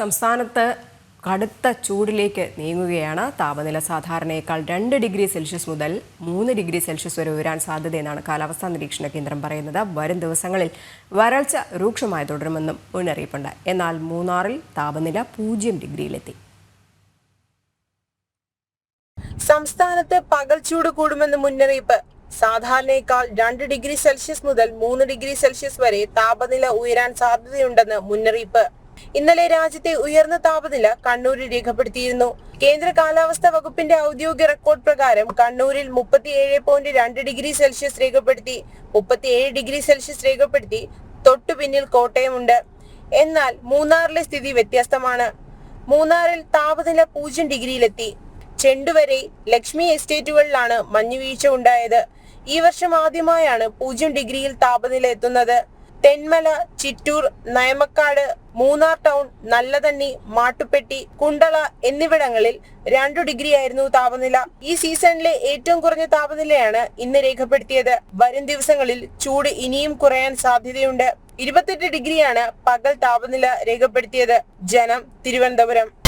സംസ്ഥാനത്ത് കടുത്ത ചൂടിലേക്ക് നീങ്ങുകയാണ് താപനില സാധാരണയേക്കാൾ രണ്ട് ഡിഗ്രി സെൽഷ്യസ് മുതൽ മൂന്ന് ഡിഗ്രി സെൽഷ്യസ് വരെ ഉയരാൻ സാധ്യതയെന്നാണ് കാലാവസ്ഥാ നിരീക്ഷണ കേന്ദ്രം പറയുന്നത്. വരും ദിവസങ്ങളിൽ വരൾച്ച രൂക്ഷമായി തുടരുമെന്നും മുന്നറിയിപ്പുണ്ട്. എന്നാൽ മൂന്നാറിൽ താപനില പൂജ്യം ഡിഗ്രിയിലെത്തി. സംസ്ഥാനത്ത് പകൽ ചൂട് കൂടുമെന്ന് മുന്നറിയിപ്പ്. സാധാരണയേക്കാൾ രണ്ട് ഡിഗ്രി സെൽഷ്യസ് മുതൽ മൂന്ന് ഡിഗ്രി സെൽഷ്യസ് വരെ താപനില ഉയരാൻ സാധ്യതയുണ്ടെന്ന് മുന്നറിയിപ്പ്. ഇന്നലെ രാജ്യത്തെ ഉയർന്ന താപനില കണ്ണൂരിൽ രേഖപ്പെടുത്തിയിരുന്നു. കേന്ദ്ര കാലാവസ്ഥാ വകുപ്പിന്റെ ഔദ്യോഗിക റെക്കോർഡ് പ്രകാരം കണ്ണൂരിൽ മുപ്പത്തിയേഴ് പോയിന്റ് രണ്ട് ഡിഗ്രി സെൽഷ്യസ് രേഖപ്പെടുത്തി. മുപ്പത്തിയേഴ് ഡിഗ്രി സെൽഷ്യസ് രേഖപ്പെടുത്തി. തൊട്ടു പിന്നിൽ കോട്ടയമുണ്ട്. എന്നാൽ മൂന്നാറിലെ സ്ഥിതി വ്യത്യസ്തമാണ്. മൂന്നാറിൽ താപനില പൂജ്യം ഡിഗ്രിയിലെത്തി. ചെണ്ടുവരെ ലക്ഷ്മി എസ്റ്റേറ്റുകളിലാണ് മഞ്ഞുവീഴ്ച ഉണ്ടായത്. ഈ വർഷം ആദ്യമായാണ് പൂജ്യം ഡിഗ്രിയിൽ താപനില എത്തുന്നത്. തെന്മല ചിറ്റൂർ നയമക്കാട് മൂന്നാർ ടൗൺ നല്ലതണ്ണി മാട്ടുപ്പെട്ടി കുണ്ടള എന്നിവിടങ്ങളിൽ രണ്ടു ഡിഗ്രി ആയിരുന്നു താപനില. ഈ സീസണിലെ ഏറ്റവും കുറഞ്ഞ താപനിലയാണ് ഇന്ന് രേഖപ്പെടുത്തിയത്. വരും ദിവസങ്ങളിൽ ചൂട് ഇനിയും കുറയാൻ സാധ്യതയുണ്ട്. ഇരുപത്തെട്ട് ഡിഗ്രിയാണ് പകൽ താപനില രേഖപ്പെടുത്തിയത്. ജനം തിരുവനന്തപുരം.